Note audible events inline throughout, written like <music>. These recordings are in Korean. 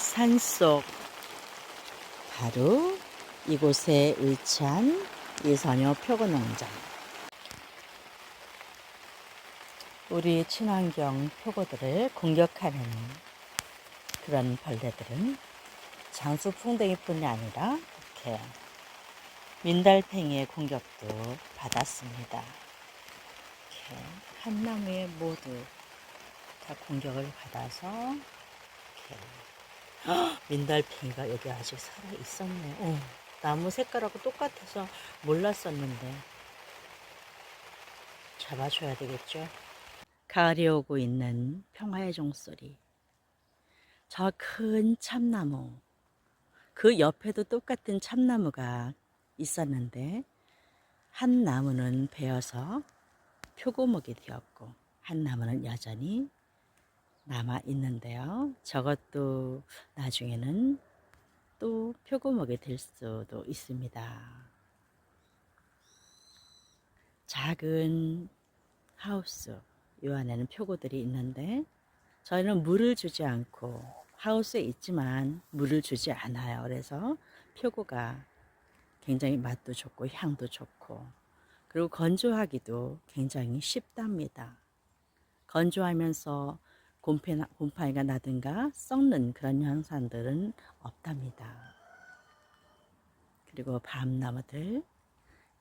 산속 바로 이곳에 위치한 이선효 표고농장. 우리 친환경 표고들을 공격하는 그런 벌레들은 장수풍뎅이뿐이 아니라 이렇게 민달팽이의 공격도 받았습니다. 이렇게 한 나무에 모두 다 공격을 받아서 이렇게 헉, 민달팽이가 여기 아직 살아 있었네. 어, 나무 색깔하고 똑같아서 몰랐었는데 잡아줘야 되겠죠. 가을이 오고 있는 평화의 종소리. 저 큰 참나무. 그 옆에도 똑같은 참나무가 있었는데 한 나무는 베어서 표고목이 되었고 한 나무는 여전히 남아 있는데요. 저것도 나중에는 또 표고목이 될 수도 있습니다. 작은 하우스 이 안에는 표고들이 있는데 저희는 물을 주지 않고 하우스에 있지만 물을 주지 않아요. 그래서 표고가 굉장히 맛도 좋고 향도 좋고 그리고 건조하기도 굉장히 쉽답니다. 건조하면서 곰팡이나, 곰팡이가 나든가 썩는 그런 현상들은 없답니다. 그리고 밤나무들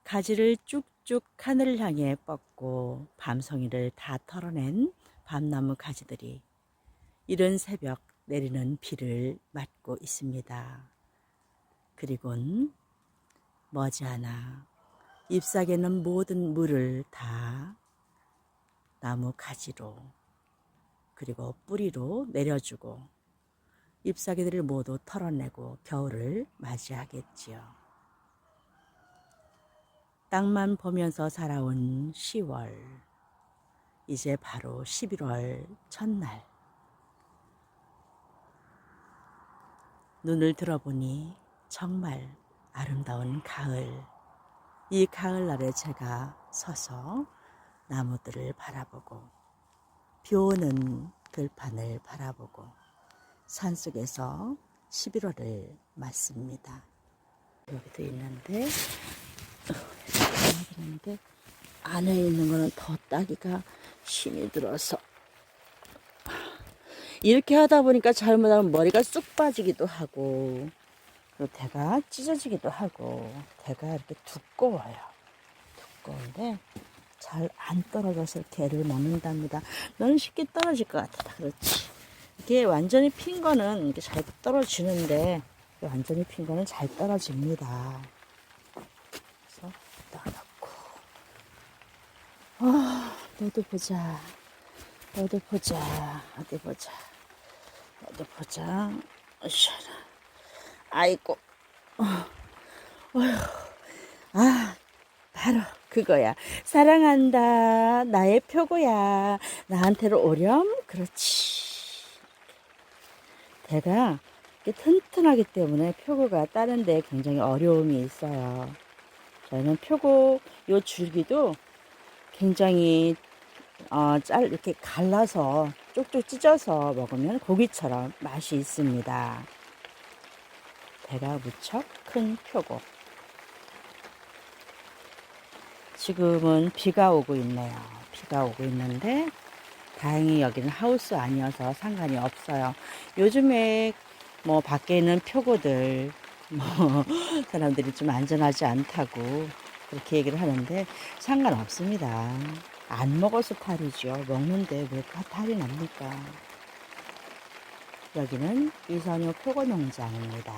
가지를 쭉쭉 하늘을 향해 뻗고 밤송이를 다 털어낸 밤나무 가지들이 이른 새벽 내리는 비를 맞고 있습니다. 그리곤 머지않아 잎사귀는 모든 물을 다 나무 가지로 그리고 뿌리로 내려주고 잎사귀들을 모두 털어내고 겨울을 맞이하겠지요. 땅만 보면서 살아온 10월, 이제 바로 11월 첫날. 눈을 들어보니 정말 아름다운 가을. 이 가을날에 제가 서서 나무들을 바라보고 비 오는 들판을 바라보고 산속에서 11월을 맞습니다. 여기도 있는데 있는데 안에 있는 거는 더 따기가 힘이 들어서 이렇게 하다 보니까 잘못하면 머리가 쑥 빠지기도 하고 그리고 대가 찢어지기도 하고 대가 이렇게 두꺼워요. 두꺼운데 잘 안 떨어져서 개를 먹는답니다. 너는 쉽게 떨어질 것 같아. 그렇지. 이게 완전히 핀 거는 이렇게 잘 떨어지는데 완전히 핀 거는 잘 떨어집니다. 그래서 넣어놓고 아, 너도 보자. 너도 보자. 어디 보자. 너도 보자. 으쌰라. 아이고. 어, 어휴. 아, 바로 그거야. 사랑한다. 나의 표고야. 나한테로 오렴? 그렇지. 대가 튼튼하기 때문에 표고가 다른 데 굉장히 어려움이 있어요. 저희는 표고 요 줄기도 굉장히 어, 짤 이렇게 갈라서 쪽쪽 찢어서 먹으면 고기처럼 맛이 있습니다. 대가 무척 큰 표고. 지금은 비가 오고 있네요. 비가 오고 있는데 다행히 여기는 하우스 아니어서 상관이 없어요. 요즘에 뭐 밖에 있는 표고들 뭐 <laughs> 사람들이 좀 안전하지 않다고 그렇게 얘기를 하는데 상관없습니다. 안 먹어서 탈이죠. 먹는데 왜 탈이 납니까? 여기는 이선효 표고 농장입니다.